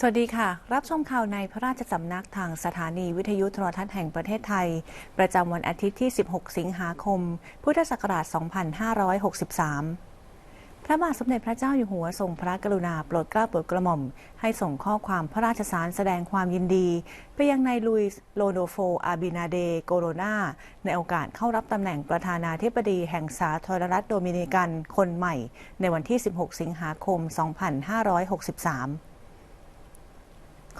สวัสดีค่ะ รับชมข่าวในพระราชสำนักทางสถานีวิทยุโทรทัศน์แห่งประเทศไทย ประจำวันอาทิตย์ที่ 16 สิงหาคม พุทธศักราช 2563 พระบาทสมเด็จพระเจ้าอยู่หัวทรงพระกรุณาโปรดเกล้าโปรดกระหม่อม ให้ส่งข้อความพระราชสารแสดงความยินดี ไปยังนายลุยส์โลโดโฟ อาบินาเดโกโรนาในโอกาสเข้ารับตำแหน่งประธานาธิบดีแห่งสาธารณรัฐโดมินิกันคนใหม่ ในวันที่ 16 สิงหาคม 2563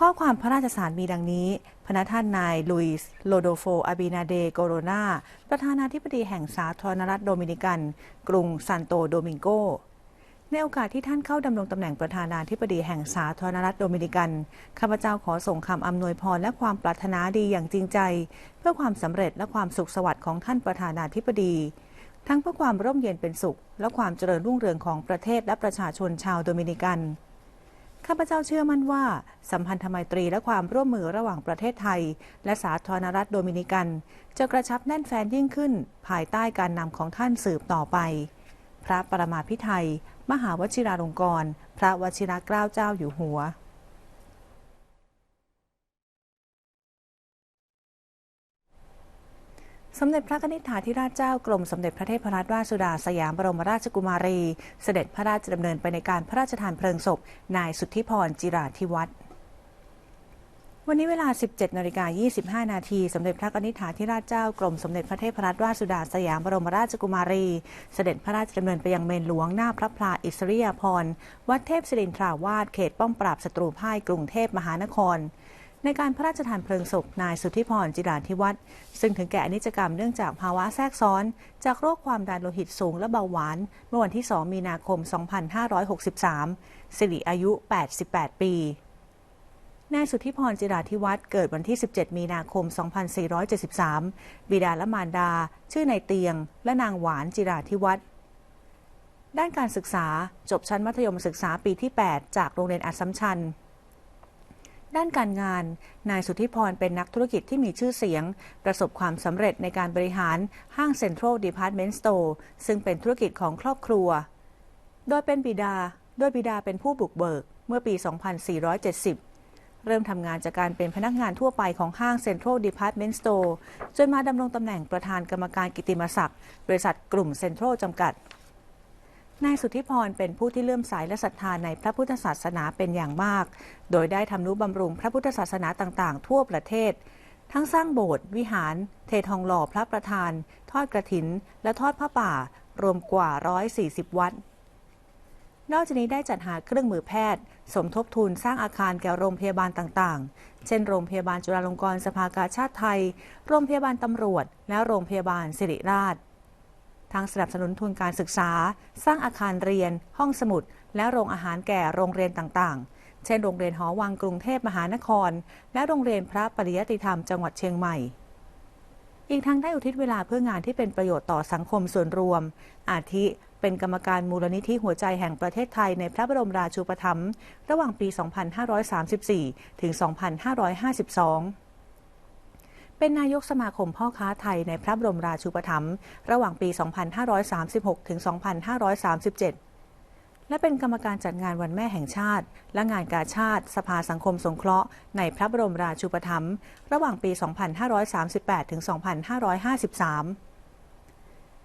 ข้อความพระราชสารมีดังนี้พระท่านนายลุยส์โลโดโฟอาบินาเดโกโรนา ประธานาธิบดีแห่งสาธารณรัฐโดมินิกัน กรุงซันโตโดมิงโก ในโอกาสที่ท่านเข้าดำรงตำแหน่งประธานาธิบดีแห่งสาธารณรัฐโดมินิกัน ข้าพเจ้าขอส่งคำอำนวยพรและความปรารถนาดีอย่างจริงใจ เพื่อความสำเร็จและความสุขสวัสดิ์ของท่านประธานาธิบดีทั้งเพื่อความร่มเย็นเป็นสุข และความเจริญรุ่งเรืองของประเทศและประชาชนชาวโดมินิกัน ข้าพเจ้าเชื่อมั่นว่า สัมพันธไมตรีและความร่วมมือระหว่างประเทศไทย และสาธารณรัฐโดมินิกัน จะกระชับแน่นแฟนยิ่งขึ้น ภายใต้การนำของท่านสืบต่อไป พระประมาพิไทย มหาวชิราลงกรณ์พระวชิรเกล้าเจ้าอยู่หัว สมเด็จพระนิธิถาธิราชเจ้ากรมสมเด็จพระเทพรัตนราชสุดาสยามบรมราชกุมารี เสด็จพระราชดำเนินไปในการพระราชทานเพลิงศพ นายสุทธิพรจิราธิวัฒน์วันนี้เวลา 17นาฬิกา25 นาที สมเด็จพระนิธิถาธิราชเจ้ากรมสมเด็จพระเทพรัตนราชสุดาสยามบรมราชกุมารี เสด็จพระราชดำเนินไปยังเมนหลวงหน้าพระพลาอิสริยาภรณ์วัดเทพศิรินทราวาสเขตป้อมปราบศัตรูพ่ายกรุงเทพมหานคร ในการพระราชทานเพลิงศพนายสุทธิพรจิราธิวัฒน์ซึ่งถึงแก่อนิจกรรมเนื่องจากภาวะแทรกซ้อน จากโรคความดันโลหิตสูงและเบาหวาน เมื่อวันที่ 2 มีนาคม 2563 สิริอายุ 88 ปีนายสุทธิพรจิราธิวัฒน์เกิดวันที่ 17 มีนาคม 2473 บิดาและมารดา ชื่อนายเตียง และนางหวานจิราธิวัฒน์ด้านการศึกษาจบชั้นมัธยมศึกษาปีที่ 8 จากโรงเรียนอัสสัมชัญ ด้านการงาน นายสุทธิพรเป็นนักธุรกิจที่มีชื่อเสียง ประสบความสำเร็จในการบริหารห้างเซ็นทรัลดีพาร์ตเมนต์สโตร์ซึ่งเป็นธุรกิจของครอบครัว โดยเป็นบิดา โดยบิดาเป็นผู้บุกเบิกเมื่อปี 2470เริ่มทำงานจากการเป็นพนักงานทั่วไปของห้างเซ็นทรัลดีพาร์ตเมนต์สโตร์จนมาดำรงตำแหน่งประธานกรรมการกิติมศักดิ์ บริษัทกลุ่มเซ็นทรัลจำกัด นายสุทธิพรเป็นผู้ที่เลื่อมใสและศรัทธาในพระพุทธศาสนาเป็นอย่างมาก โดยได้ทำนุบำรุงพระพุทธศาสนาต่างๆ ทั่วประเทศ ทั้งสร้างโบสถ์วิหาร เททองหล่อพระประธาน ทอดกระถิน และทอดพระป่า รวมกว่า 140 วัด นอกจากนี้ได้จัดหาเครื่องมือแพทย์ สมทบทุนสร้างอาคารแก่โรงพยาบาลต่างๆ เช่น โรงพยาบาลจุฬาลงกรณ์สภากาชาติไทย โรงพยาบาลตำรวจ และโรงพยาบาลสิริราช ทั้งสนับสนุนทุนการศึกษา สร้างอาคารเรียน ห้องสมุด และโรงอาหารแก่โรงเรียนต่างๆ เช่น โรงเรียนหอวังกรุงเทพมหานคร และโรงเรียนพระปริยติธรรมจังหวัดเชียงใหม่ อีกทั้งได้อุทิศเวลาเพื่องานที่เป็นประโยชน์ต่อสังคมส่วนรวม อาทิ เป็นกรรมการมูลนิธิหัวใจแห่งประเทศไทยในพระบรมราชูปถัมภ์ระหว่างปี 2534 ถึง 2552 เป็นนายกสมาคมพ่อค้าไทยในพระบรมราชูปถัมภ์ระหว่างปี 2536 ถึง 2537 และเป็นกรรมการจัดงานวันแม่แห่งชาติ และงานกาชาติ สภาสังคมสงเคราะห์ในพระบรมราชูปถัมภ์ระหว่างปี 2538 ถึง 2553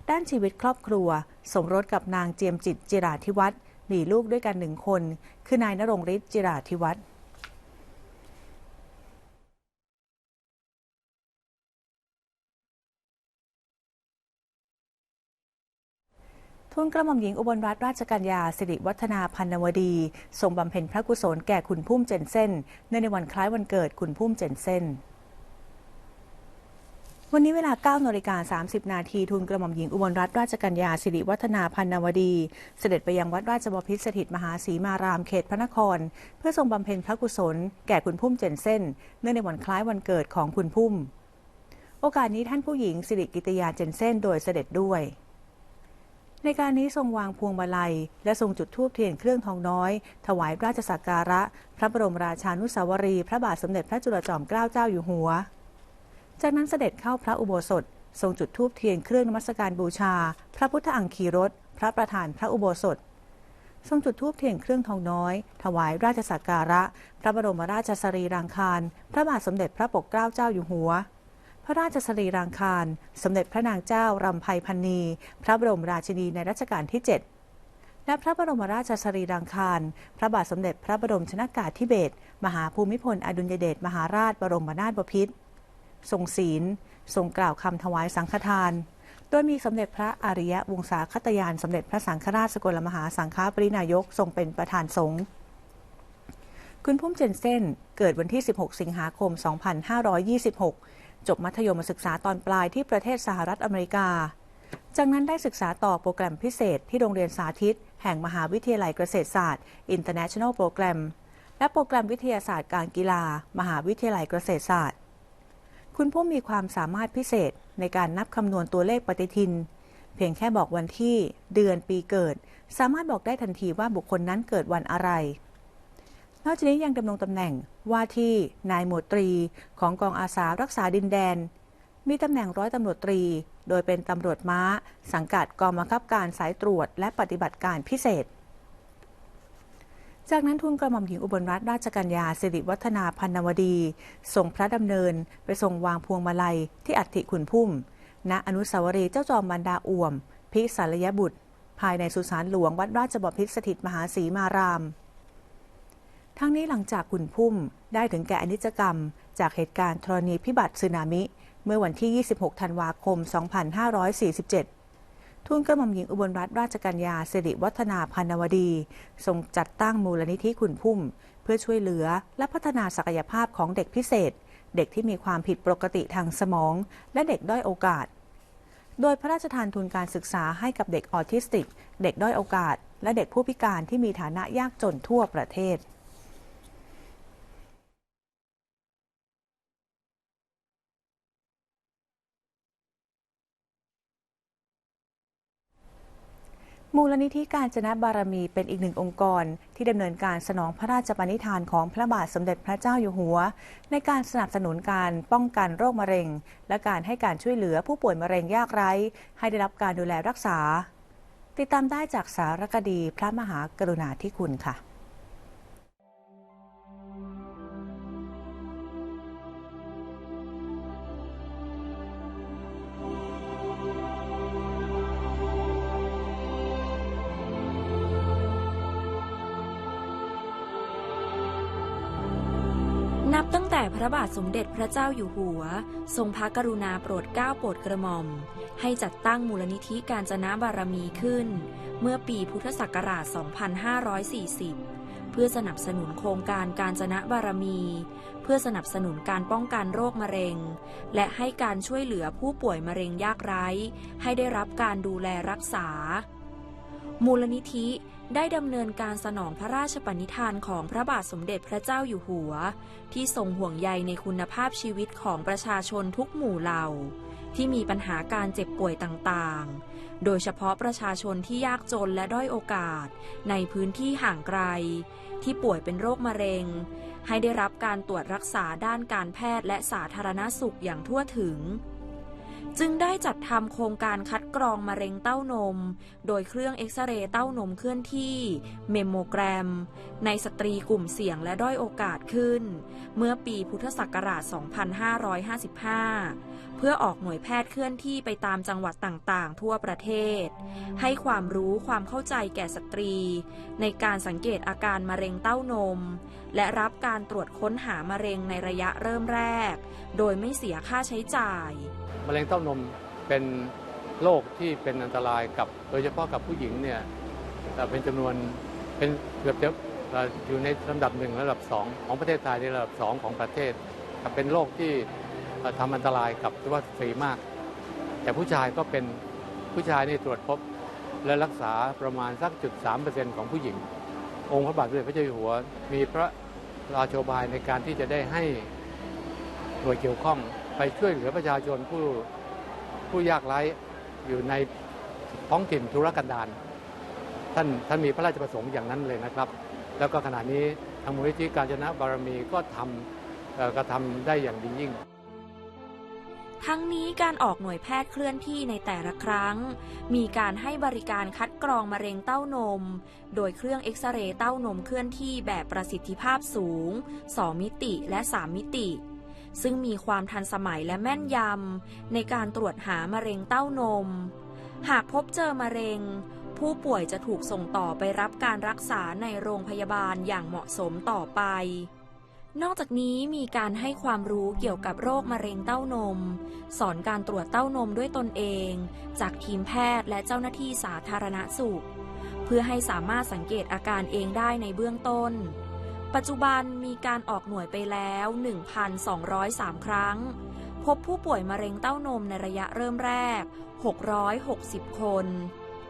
ด้านชีวิตครอบครัว สมรสกับนางเจียมจิตจิราธิวัฒน์มีลูกด้วยกันหนึ่งคน คือนายนรงฤทธิ์จิราธิวัฒน์ ทุนกระหม่อมหญิงอุบลรัตนราชกัญญาสิริวัฒนาพันนวดี ทรงบำเพ็ญพระกุศลแก่คุณพุ่มเจนเซนเนื่องในวันคล้ายวันเกิดคุณพุ่มเจนเซนวันนี้เวลา9นาฬิกา30 นาทีทุนกระหม่อมหญิงอุบลรัตนราชกัญญาสิริวัฒนาพันนวดี เสด็จไปยังวัดราชบพิตรสถิตมหาศรีมารามเขตพระนคร เพื่อทรงบำเพ็ญพระกุศล แก่คุณพุ่มเจนเซนเนื่องในวันคล้ายวันเกิดของคุณพุ่ม โอกาสนี้ท่านผู้หญิงสิริกิติยาเจนเซนโดยเสด็จด้วย ในการนี้ทรงวางพวงมาลัย และทรงจุดธูปเทียนเครื่องทองน้อย ถวายราชสักการะ พระบรมราชานุสาวรี พระบาทสมเด็จพระจุลจอมเกล้าเจ้าอยู่หัว จากนั้นเสด็จเข้าพระอุโบสถ ทรงจุดธูปเทียนเครื่องนมัสการบูชา พระพุทธอังคีรสพระประธานพระอุโบสถ ทรงจุดธูปเทียนเครื่องทองน้อย ถวายราชสักการะ พระบรมราชสรีรางคาร พระบาทสมเด็จพระปกเกล้าเจ้าอยู่หัว ระราชสรีรางคาร สมเด็จพระนางเจ้ารำไพพันนี พระบรมราชินีในรัชกาลที่ 7 และพระบรมราชสรีรางคาร พระบาทสมเด็จพระบรมชนากาธิเบศรมหาภูมิพลอดุลยเดชมหาราชบรมนาถบพิตรทรงศีล ทรงกล่าวคำถวายสังฆทาน โดยมีสมเด็จพระอริยวงศาคตยาน สมเด็จพระสังฆราชสกลมหาสังฆปรินายกทรงเป็นประธานสงฆ์คุณพุ่มเจนเซนเกิดวันที่ 16 สิงหาคม 2526 จบมัธยมศึกษาตอนปลายที่ประเทศสหรัฐอเมริกา จากนั้นได้ศึกษาต่อโปรแกรมพิเศษที่โรงเรียนสาธิต แห่งมหาวิทยาลัยเกษตรศาสตร์ International Program และโปรแกรมวิทยาศาสตร์การกีฬา มหาวิทยาลัยเกษตรศาสตร์ คุณผู้มีความสามารถพิเศษในการนับคำนวณตัวเลขปฏิทิน เพียงแค่บอกวันที่ เดือนปีเกิด สามารถบอกได้ทันทีว่าบุคคลนั้นเกิดวันอะไร นอกจากนี้ยังดำรงตำแหน่งว่าที่นายหมวดตรีของกองอาสารักษาดินแดน มีตำแหน่งร้อยตำรวจตรี โดยเป็นตำรวจม้า สังกัดกองบังคับการสายตรวจ และปฏิบัติการพิเศษ จากนั้นทุนกระหม่อมหญิงอุบลรัตนราชกัญญาสิริวัฒนาพันนวดีส่งพระดำเนินไปทรงวางพวงมาลัยที่อัฐิขุนพุ่ม ณอนุสาวรีย์เจ้าจอมบรรดาอ่วม พิสารยบุตร ภายในสุสานหลวงวัดราชบพิตรสถิตมหาศรีมาราม ทั้งนี้หลังจากขุนพุ่มได้ถึงแก่อนิจกรรม จากเหตุการณ์ธรณีพิบัติสึนามิ เมื่อวันที่ 26 ธันวาคม 2547ทูลกระหม่อมหญิงอุบลรัตนราชกัญญาสิริวัฒนาพันนวดี ทรงจัดตั้งมูลนิธิขุนพุ่ม เพื่อช่วยเหลือและพัฒนาศักยภาพของเด็กพิเศษ เด็กที่มีความผิดปกติทางสมอง และเด็กด้อยโอกาส โดยพระราชทานทุนการศึกษาให้กับเด็กออทิสติก เด็กด้อยโอกาส และเด็กผู้พิการที่มีฐานะยากจนทั่วประเทศ มูลนิธิการจนะบารมีเป็นอีกหนึ่งองค์กร ที่ดำเนินการสนองพระราชปณิธานของพระบาทสมเด็จพระเจ้าอยู่หัว ในการสนับสนุนการป้องกันโรคมะเร็ง และการให้การช่วยเหลือผู้ป่วยมะเร็งยากไร้ ให้ได้รับการดูแลรักษา ติดตามได้จากสารคดีพระมหากรุณาธิคุณค่ะ ระบาทสมเด็จพระเจ้าอยู่หัว ทรงพระกรุณาโปรดเกล้าโปรดกระหม่อม ให้จัดตั้งมูลนิธิการจนะบารมีขึ้น เมื่อปีพุทธศักราช 2540 เพื่อสนับสนุนโครงการการจนะบารมี เพื่อสนับสนุนการป้องกันโรคมะเร็ง และให้การช่วยเหลือผู้ป่วยมะเร็งยากไร้ ให้ได้รับการดูแลรักษา มูลนิธิ ได้ดำเนินการสนองพระราชปณิธานของพระบาทสมเด็จพระเจ้าอยู่หัว ที่ทรงห่วงใยในคุณภาพชีวิตของประชาชนทุกหมู่เหล่า ที่มีปัญหาการเจ็บป่วยต่างๆ โดยเฉพาะประชาชนที่ยากจนและด้อยโอกาส ในพื้นที่ห่างไกล ที่ป่วยเป็นโรคมะเร็ง ให้ได้รับการตรวจรักษาด้านการแพทย์และสาธารณสุขอย่างทั่วถึง จึงได้จัดทำโครงการคัดกรองมะเร็งเต้านม โดยเครื่องเอ็กซเรย์เต้านมเคลื่อนที่ เมมโมแกรม ในสตรีกลุ่มเสี่ยงและด้อยโอกาสขึ้น เมื่อปีพุทธศักราช 2555 เพื่อออกหน่วยแพทย์เคลื่อนที่ไปตามจังหวัดต่างๆ ทั่วประเทศ ให้ความรู้ความเข้าใจแก่สตรี ในการสังเกตอาการมะเร็งเต้านม และรับการตรวจค้นหามะเร็งในระยะเริ่มแรก โดยไม่เสียค่าใช้จ่าย มะเร็งเต้านมเป็นโรคที่เป็นอันตรายกับโดยเฉพาะกับผู้หญิงเนี่ยเป็นจำนวนเป็นเกือบจะอยู่ในลำดับหนึ่งระดับสองของประเทศไทยในระดับสองของประเทศ เป็นโรคที่ ทำอันตรายกับสุภาพสตรีมาก แต่ผู้ชายก็เป็นผู้ชายนี่ตรวจพบ และรักษาประมาณสักจุดสามเปอร์เซ็นต์ของผู้หญิง องค์พระบาทสมเด็จพระเจ้าอยู่หัว มีพระราโชบายในการที่จะได้ให้หน่วยเกี่ยวข้องไปช่วยเหลือประชาชนผู้ผู้ยากไร้อยู่ในท้องถิ่นธุรกันดารท่านท่านมีพระราชประสงค์อย่างนั้นเลยนะครับ แล้วก็ขณะนี้ทางมูลนิธิการจนะบารมีก็ทำกระทำได้อย่างดียิ่ง ทั้งนี้การออกหน่วยแพทย์เคลื่อนที่ในแต่ละครั้ง มีการให้บริการคัดกรองมะเร็งเต้านม โดยเครื่องเอ็กซเรย์เต้านมเคลื่อนที่แบบประสิทธิภาพสูง 2 มิติและ 3 มิติ ซึ่งมีความทันสมัยและแม่นยำในการตรวจหามะเร็งเต้านม หากพบเจอมะเร็ง ผู้ป่วยจะถูกส่งต่อไปรับการรักษาในโรงพยาบาลอย่างเหมาะสมต่อไป นอกจากนี้มีการให้ความรู้เกี่ยวกับโรคมะเร็งเต้านม สอนการตรวจเต้านมด้วยตนเอง จากทีมแพทย์และเจ้าหน้าที่สาธารณสุข เพื่อให้สามารถสังเกตอาการเองได้ในเบื้องต้น ปัจจุบันมีการออกหน่วยไปแล้ว 1,203 ครั้ง พบผู้ป่วยมะเร็งเต้านมในระยะเริ่มแรก 660 คน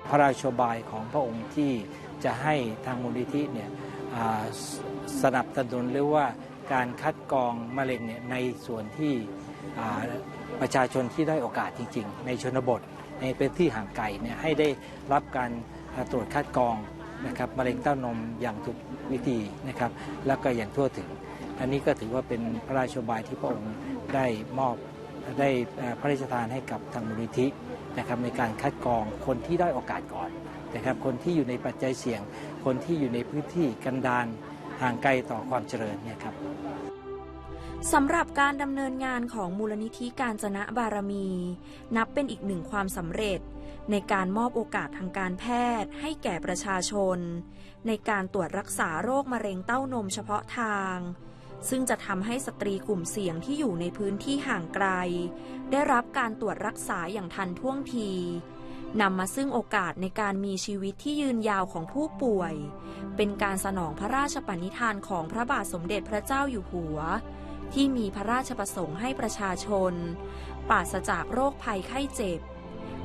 พระราชบายของพระองค์ที่จะให้ทางมูลนิธิเนี่ยสนับสนุนหรือว่า การคัดกรองมะเร็งเนี่ยในส่วนที่ประชาชนที่ได้โอกาสจริง ๆ ในชนบทในพื้นที่ห่างไกลเนี่ยให้ได้รับการตรวจคัดกรองนะครับมะเร็งเต้านมอย่างถูกวิธีนะครับแล้วก็อย่างทั่วถึง อันนี้ก็ถือว่าเป็นพระราชบายที่พระองค์ได้มอบได้พระราชทานให้กับทางมูลนิธินะครับในการคัดกรองคนที่ได้โอกาสก่อนนะครับคนที่อยู่ในปัจจัยเสี่ยง คนที่อยู่ในพื้นที่กันดาร ห่างไกลต่อความเจริญเนี่ยครับสำหรับการดำเนินงานของมูลนิธิการจนะบารมี นับเป็นอีกหนึ่งความสำเร็จ ในการมอบโอกาสทางการแพทย์ให้แก่ประชาชน ในการตรวจรักษาโรคมะเร็งเต้านมเฉพาะทาง ซึ่งจะทำให้สตรีกลุ่มเสี่ยงที่อยู่ในพื้นที่ห่างไกล ได้รับการตรวจรักษาอย่างทันท่วงที นำมาซึ่งโอกาสในการมีชีวิตที่ยืนยาวของผู้ป่วย เป็นการสนองพระราชปณิธานของพระบาทสมเด็จพระเจ้าอยู่หัว ที่มีพระราชประสงค์ให้ประชาชน ปราศจากโรคภัยไข้เจ็บ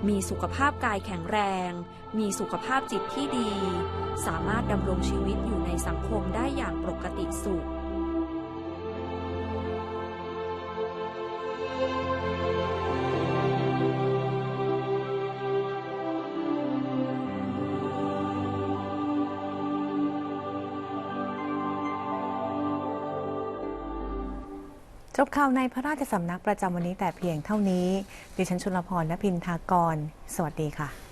มีสุขภาพกายแข็งแรง มีสุขภาพจิตที่ดี สามารถดำรงชีวิตอยู่ในสังคมได้อย่างปกติสุข จบข่าวในพระราชสำนักประจำวันนี้แต่เพียงเท่านี้ ดิฉันชุลพรณพินทากร สวัสดีค่ะ